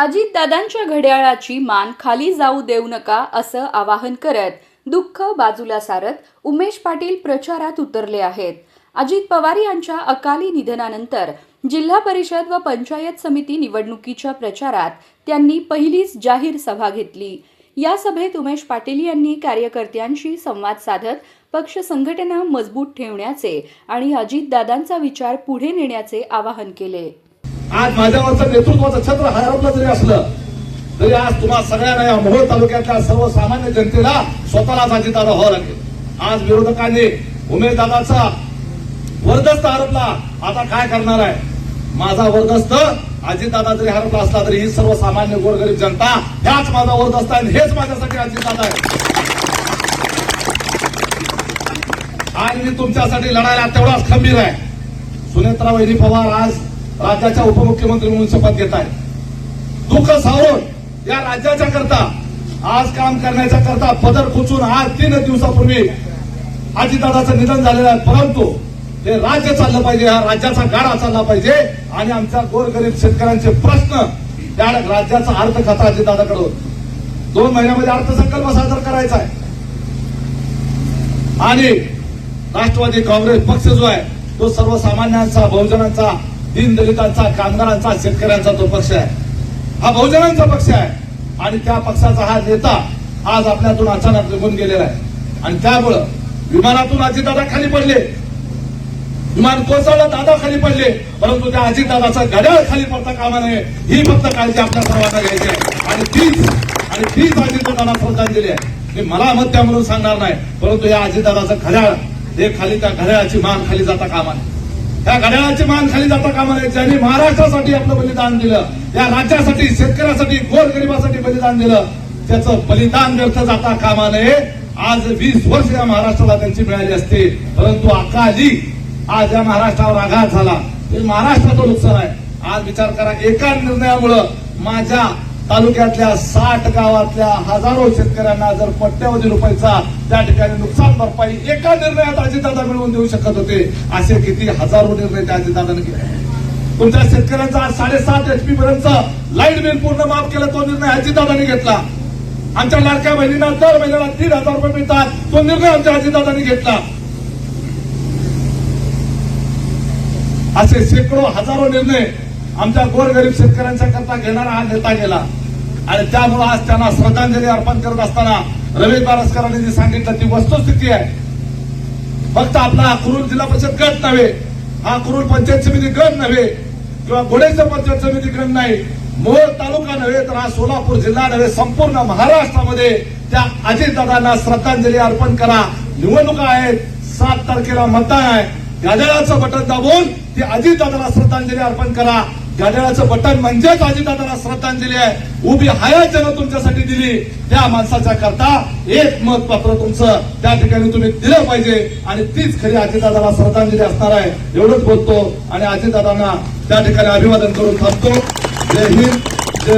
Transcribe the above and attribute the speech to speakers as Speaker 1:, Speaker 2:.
Speaker 1: अजितदादांच्या घड्याळाची मान खाली जाऊ देऊ नका असं आवाहन करत दुःख बाजूला सारत उमेश पाटील प्रचारात उतरले आहेत. अजित पवार यांच्या अकाली निधनानंतर जिल्हा परिषद व पंचायत समिती निवडणुकीच्या प्रचारात त्यांनी पहिलीच जाहीर सभा घेतली. या सभेत उमेश पाटील यांनी कार्यकर्त्यांशी संवाद साधत पक्ष संघटना मजबूत ठेवण्याचे आणि अजितदादांचा विचार पुढे नेण्याचे आवाहन केले.
Speaker 2: आज माझ्यावरचं नेतृत्वाचं छत्र हरवलं जरी असलं तरी आज तुम्हा सगळ्यांना या मोहोळ तालुक्यातल्या सर्वसामान्य जनतेला स्वतःलाच अजितदादा व्हावं लागेल. आज विरोधकांनी उमेदवाराचा वर्दस्त हरपला आता काय करणार आहे? माझा वर्दस्त अजितदादा जरी हरपला असला तरी ही सर्वसामान्य गोरगरीब जनता ह्याच माझा वर्दस्त आहे आणि हेच माझ्यासाठी अजितदादा आहे. आज मी तुमच्यासाठी लढायला तेवढाच खंबीर आहे. सुनेत्रा वहिनी पवार आज राज्याच्या उपमुख्यमंत्री म्हणून शपथ घेत आहेत. दुःख सावरून या राज्याच्या करता आज काम करण्याच्या करता पदर खुचून आज तीन दिवसापूर्वी अजितदादाचं निधन झालेलं आहे. परंतु हे राज्य चाललं पाहिजे हा राज्याचा गाडा चालला पाहिजे आणि आमच्या गोरगरीब शेतकऱ्यांचे प्रश्न त्या राज्याचा अर्थखाता अजितदादाकडे दोन महिन्यामध्ये अर्थसंकल्प सादर करायचा आहे. आणि राष्ट्रवादी काँग्रेस पक्ष जो आहे तो सर्वसामान्यांचा बहुजनांचा दीनदलितांचा कामगारांचा शेतकऱ्यांचा तो पक्ष आहे. हा बहुजनांचा पक्ष आहे. आणि त्या पक्षाचा हा नेता आज आपल्यातून अचानक निघून गेलेला आहे. आणि त्यामुळं विमानातून अजितदादा खाली पडले. विमान कोसळलं दादा खाली पडले. परंतु त्या अजितदादाचा घड्याळ खाली पडता कामा नये. ही फक्त काळजी आपल्या सर्वांना घ्यायची आहे. आणि तीच आणि तीच अजितदादांना श्रद्धांजली आहे. मी मला मत त्या म्हणून सांगणार नाही. परंतु या अजितदादाचं घड्याळ हे खाली त्या घड्याळाची मान खाली जाता कामा नये. त्या घड्याळाची मान खाली जाता कामा नये. ज्यांनी महाराष्ट्रासाठी आपलं बलिदान दिलं या राज्यासाठी शेतकऱ्यासाठी गोरगरिबासाठी बलिदान दिलं त्याचं बलिदान व्यर्थ जाता कामा नये. आज वीस वर्ष या महाराष्ट्राला त्यांची मिळाली असते परंतु अकाली आज या महाराष्ट्रावर आघात झाला. हे महाराष्ट्राचं नुकसान आहे. आज विचार करा एका निर्णयामुळं माझ्या तालुक्यातल्या साठ गावातल्या हजारो शेतकऱ्यांना जर पट्ट्यावधी रुपयाचा त्या ठिकाणी नुकसान भरपाई एका निर्णयात अजितदादा मिळवून देऊ शकत होते असे किती हजारो निर्णय त्या अजितदादाने केले. तुमच्या शेतकऱ्यांचा आज साडेसात एचपी पर्यंत लाइट बिल पूर्ण माफ केला तो निर्णय अजितदादाने घेतला. आमच्या लाडक्या बहिणींना दर महिन्याला तीन हजार रुपये मिळतात तो निर्णय आमच्या अजितदादांनी घेतला. असे शेकडो हजारो निर्णय आमच्या गोरगरीब शेतकऱ्यांच्या करता घेणारा हा नेता गेला. आणि त्यामुळे आज त्यांना श्रद्धांजली अर्पण करत असताना रवी बारसकरांनी जी सांगितलं ती वस्तुस्थिती आहे. फक्त आपला हा कुरुल जिल्हा परिषद गट नव्हे हा कुरुल पंचायत समिती गट नव्हे किंवा घोडेचं पंचायत समिती गट नाही मोहोळ तालुका नव्हे तर हा सोलापूर जिल्हा नव्हे संपूर्ण महाराष्ट्रामध्ये त्या अजितदादांना श्रद्धांजली अर्पण करा. निवडणुका आहेत सात तारखेला मतदान आहे. गाजळाचं बटन दाबून ती अजितदादाला श्रद्धांजली अर्पण करा. घड्याळाचं बटन म्हणजेच अजितदादांना श्रद्धांजली आहे. उभी हयात ज्यानं तुमच्यासाठी दिली त्या माणसाच्या करता एक मत पत्र तुमचं. त्या ठिकाणी तुम्ही दिलं पाहिजे आणि तीच खरी अजितदादाला श्रद्धांजली असणार आहे. एवढंच बोलतो आणि अजितदादांना त्या ठिकाणी अभिवादन करून थांबतो. जय हिंद.